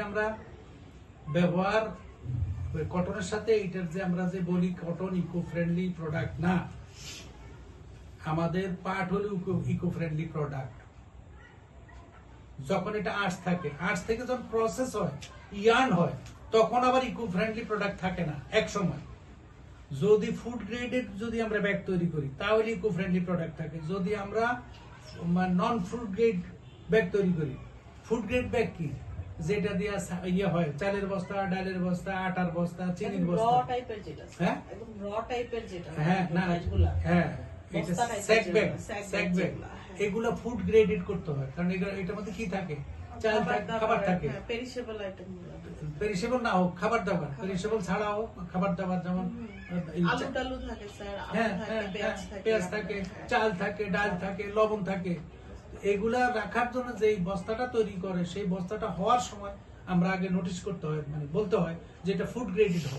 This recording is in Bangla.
এটা আমরা ব্যবহার কটনের সাথে এটার যে আমরা যে বলি কটন ইকো ফ্রেন্ডলি প্রোডাক্ট না, আমাদের পাট হলো ইকো ফ্রেন্ডলি প্রোডাক্ট যখন এটা আর্টস থাকে আর্টস থেকে যখন প্রসেস হয় ইয়ার্ন হয়, তখন আবার ইকো ফ্রেন্ডলি প্রোডাক্ট থাকে না, এক সময়। যদি ফুড গ্রেডেড যদি আমরা ব্যাগ তৈরি করি, তাহলে ইকো ফ্রেন্ডলি প্রোডাক্ট থাকে। যদি আমরা নন ফুড গ্রেড ব্যাগ তৈরি করি ফুড গ্রেড ব্যাগ কি? যেটা দিয়ে ইয়ে হয় চালের বস্তা ডালের বস্তা আটার বস্তা চিনির র বস্তা। টাইপের যেটা হ্যাঁ? একদম র টাইপের যেটা হ্যাঁ না হ্যাঁ এটা স্যাক ব্যাগ স্যাক ব্যাগ হ্যাঁ। এগুলো ফুড গ্রেডেড করতে হয় কারণ এটার মধ্যে কি থাকে? চাল থাকে খাবার থাকে। পেরিশেবল আইটেম পেরিসেবল না হোক খাবার দাবার। পেরিসেবল ছাড়া হোক খাবার দাবার যেমন আলু টালু থাকে স্যার আলু হ্যাঁ হ্যাঁ পেঁয়াজ হ্যাঁ, থাকে হ্যাঁ। চাল থাকে ডাল থাকে লবণ থাকে। এগুলা রাখার জন্য যে বস্তাটা তৈরি করে, সেই বস্তাটা হওয়ার সময় আমরা আগে নোটিশ করতে হয় মানে বলতে হয় যে এটা ফুড গ্রেডেড হবে।